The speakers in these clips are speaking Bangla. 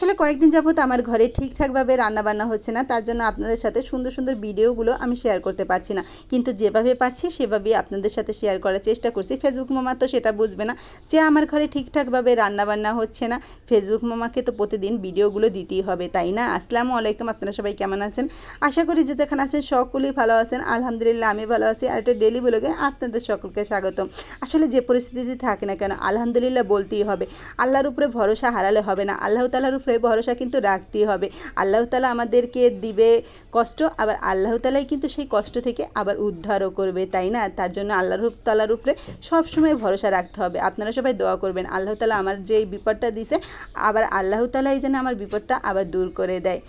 আসলে কয়েকদিন যাবত আমার ঘরে ঠিকঠাকভাবে রান্নাবান্না হচ্ছে না, তার জন্য আপনাদের সাথে সুন্দর সুন্দর ভিডিওগুলো আমি শেয়ার করতে পারছি না। কিন্তু যেভাবে পারছি সেভাবেই আপনাদের সাথে শেয়ার করার চেষ্টা করছি। ফেসবুক মামা তো সেটা বুঝবে না যে আমার ঘরে ঠিকঠাকভাবে রান্নাবান্না হচ্ছে না। ফেসবুক মামাকে তো প্রতিদিন ভিডিওগুলো দিতেই হবে, তাই না? আসসালামু আলাইকুম, আপনারা সবাই কেমন আছেন? আশা করি যে যেখানে আছেন সকলেই ভালো আছেন। আলহামদুলিল্লাহ, আমি ভালো আছি। আর একটা ডেলি ব্লগে আপনাদের সকলকে স্বাগতম। আসলে যে পরিস্থিতিতে থাকে না কেন, আলহামদুলিল্লাহ বলতেই হবে। আল্লাহর উপরে ভরসা হারালে হবে না। আল্লাহ তালার উপরে ভরসা কিন্তু রাখতেই হবে। আল্লাহ তালা আমাদেরকে দিবে কষ্ট, আবার আল্লাহ তালাই কিন্তু সেই কষ্ট থেকে আবার উদ্ধারও করবে, তাই না? তার জন্য আল্লাহ তালার উপরে সবসময় ভরসা রাখতে হবে। আপনারা সবাই দোয়া করবেন, আল্লাহ তালা আমার যে বিপদটা দিছে, আবার আল্লাহ তালাই যেন আমার বিপদটা আবার দূর করে দেয়।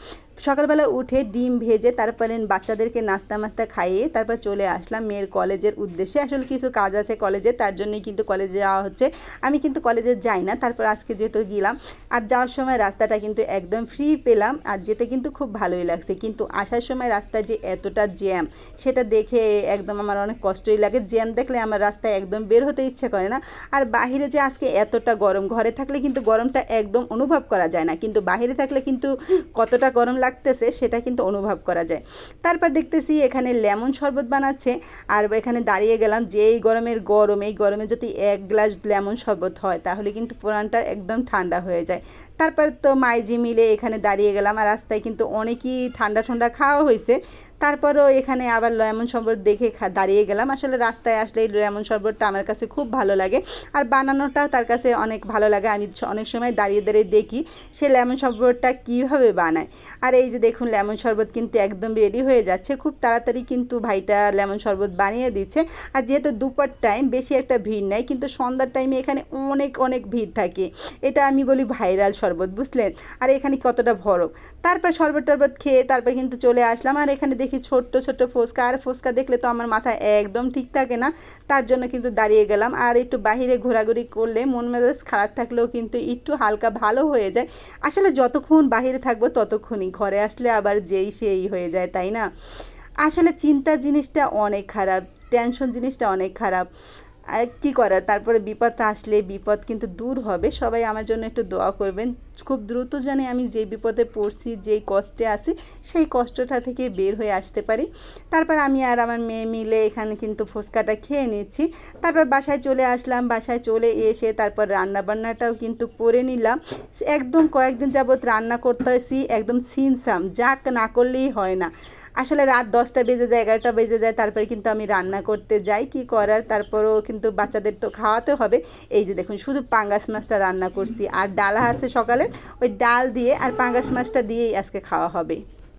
সকালবেলা উঠে ডিম ভেজে তারপরে বাচ্চাদেরকে নাস্তা মাস্তা খাইয়ে তারপর চলে আসলাম মেয়ের কলেজের উদ্দেশ্যে। আসলে কিছু কাজ আছে কলেজে, তার জন্যই কিন্তু কলেজে যাওয়া হচ্ছে। আমি কিন্তু কলেজে যাই না, তারপর আজকে যেহেতু গেলাম। আর যাওয়ার সময় রাস্তাটা কিন্তু একদম ফ্রি পেলাম, আর যেতে কিন্তু খুব ভালোই লাগছে। কিন্তু আসার সময় রাস্তা যে এতটা জ্যাম সেটা দেখে একদম আমার অনেক কষ্টই লাগে। জ্যাম দেখলে আমার রাস্তায় একদম বের হতে ইচ্ছে করে না। আর বাহিরে যে আজকে এতটা গরম, ঘরে থাকলে কিন্তু গরমটা একদম অনুভব করা যায় না। কিন্তু বাহিরে থাকলে কিন্তু কতটা গরম লাগতেছে সেটা কিন্তু অনুভব করা যায়। তারপর দেখতেছি এখানে লেমন শরবত বানাচ্ছে, আর এখানে দাঁড়িয়ে গেলাম যে এই গরমের গরম, এই গরমে যদি এক গ্লাস লেমন শরবত হয়, তাহলে কিন্তু পুরানটা একদম ঠান্ডা হয়ে যায়। তারপর তো মাইজি মিলে এখানে দাঁড়িয়ে গেলাম, আর রাস্তায় কিন্তু অনেকই ঠান্ডা ঠান্ডা খাওয়া হয়েছে। তারপরও এখানে আবার লেমন শরবত দেখে দাঁড়িয়ে গেলাম। আসলে রাস্তায় আসলে এই লেমন শরবতটা আমার কাছে খুব ভালো লাগে, আর বানানোটাও তার কাছে অনেক ভালো লাগে। আমি অনেক সময় দাঁড়িয়ে দাঁড়িয়ে দেখি, সে লেমন শরবতটা কীভাবে বানায়। আর এই যে দেখুন, লেমন শরবত কিন্তু একদম রেডি হয়ে যাচ্ছে। খুব তাড়াতাড়ি কিন্তু ভাইটা লেমন শরবত বানিয়ে দিচ্ছে। আর যেহেতু দুপার টাইম বেশি একটা ভিড় নাই, কিন্তু সন্ধ্যার টাইমে এখানে অনেক অনেক ভিড় থাকে। এটা আমি বলি ভাইরাল শরবত, বুঝলেন? আর এখানে কতটা ভরব তারপর শরবত টরবত খেয়ে তারপর কিন্তু চলে আসলাম। আর এখানে দেখি ছোট্ট ছোট্ট ফুচকা আর ফুচকা দেখলে তো আমার মাথায় একদম ঠিক থাকে না। তার জন্য কিন্তু দাঁড়িয়ে গেলাম। আর একটু বাহিরে ঘোরাঘুরি করলে মন মেজাজ খারাপ থাকলেও কিন্তু একটু হালকা ভালো হয়ে যায়। আসলে যতক্ষণ বাহিরে থাকব ততক্ষণই ঘরে আসলে আবার যেই সেই হয়ে যায়, তাই না? আসলে চিন্তা জিনিসটা অনেক খারাপ টেনশন জিনিসটা অনেক খারাপ। কি করার? তারপরে বিপদ আসলে বিপদ কিন্তু দূর হবে। সবাই আমার জন্য একটু দোয়া করবেন। খুব দ্রুত জানি আমি যেই বিপদে পড়ছি, যেই কষ্টে আছি, সেই কষ্টটা থেকে বের হয়ে আসতে পারি। তারপর আমি আর আমার মেয়ে মিলে এখানে কিন্তু ফুচকাটা খেয়ে নিচ্ছি। তারপর বাসায় চলে আসলাম, বাসায় চলে এসে তারপর রান্না বান্নাটাও কিন্তু করে নিলাম। একদম কয়েকদিন যাবৎ রান্না করতেছি, একদম সিনসাম যাক না করলেই হয় না। আসলে রাত দশটা বেজে যায়, এগারোটা বেজে যায়, তারপরে কিন্তু আমি রান্না করতে যাই, কি করার? তারপরেও কিন্তু বাচ্চাদের তো খাওয়াতে হবে। এই যে দেখুন, শুধু পাঙ্গাস মাছটা রান্না করছি, আর ডালা আছে সকালে ওই ডাল দিয়ে আর পাঙ্গাস মাছটা দিয়েই আজকে খাওয়া হবে।